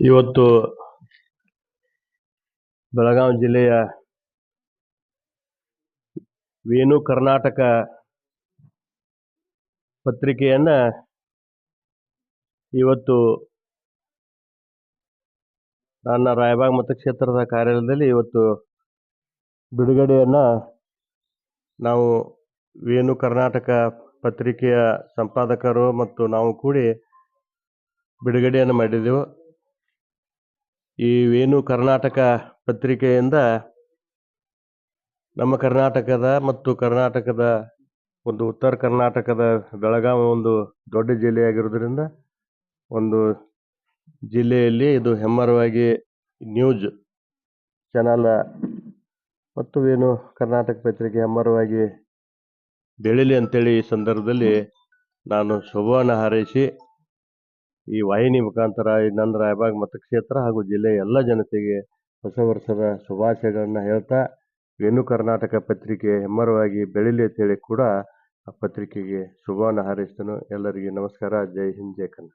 ಇವತ್ತು ಬೆಳಗಾವಿ ಜಿಲ್ಲೆಯ ವೇಣು ಕರ್ನಾಟಕ ಪತ್ರಿಕೆಯನ್ನ ಇವತ್ತು ನನ್ನ ರಾಯಬಾಗ್ ಮತಕ್ಷೇತ್ರದ ಕಾರ್ಯಾಲಯದಲ್ಲಿ ಇವತ್ತು ಬಿಡುಗಡೆಯನ್ನ ನಾವು ವೇಣು ಕರ್ನಾಟಕ ಪತ್ರಿಕೆಯ ಸಂಪಾದಕರು ಮತ್ತು ನಾವು ಕೂಡಿ ಬಿಡುಗಡೆಯನ್ನು ಮಾಡಿದೆವು. ಈ ವೇಣು ಕರ್ನಾಟಕ ಪತ್ರಿಕೆಯಿಂದ ನಮ್ಮ ಕರ್ನಾಟಕದ ಮತ್ತು ಕರ್ನಾಟಕದ ಒಂದು ಉತ್ತರ ಕರ್ನಾಟಕದ ಬೆಳಗಾವಿ ಒಂದು ದೊಡ್ಡ ಜಿಲ್ಲೆಯಾಗಿರೋದ್ರಿಂದ ಒಂದು ಜಿಲ್ಲೆಯಲ್ಲಿ ಇದು ಹೆಮ್ಮರವಾಗಿ ನ್ಯೂಸ್ ಚಾನಲ್ ಮತ್ತು ವೇಣು ಕರ್ನಾಟಕ ಪತ್ರಿಕೆ ಹೆಮ್ಮರವಾಗಿ ಬೆಳೀಲಿ ಅಂತೇಳಿ ಈ ಸಂದರ್ಭದಲ್ಲಿ ನಾನು ಶುಭವನ್ನು ಹಾರೈಸಿ ಈ ವಾಹಿನಿ ಮುಖಾಂತರ ನನ್ನ ರಾಯಬಾಗ್ ಮತಕ್ಷೇತ್ರ ಹಾಗೂ ಜಿಲ್ಲೆಯ ಎಲ್ಲ ಜನತೆಗೆ ಹೊಸ ವರ್ಷದ ಶುಭಾಶಯಗಳನ್ನ ಹೇಳ್ತಾ ವೇಣು ಕರ್ನಾಟಕ ಪತ್ರಿಕೆ ಹೆಮ್ಮರವಾಗಿ ಬೆಳೀಲಿ ಅಂತೇಳಿ ಕೂಡ ಆ ಪತ್ರಿಕೆಗೆ ಶುಭವನ್ನು ಹಾರೈಸ್ತೇನೆ. ಎಲ್ಲರಿಗೆ ನಮಸ್ಕಾರ. ಜೈ ಹಿಂದ್, ಜೈ ಕನ್ನಡ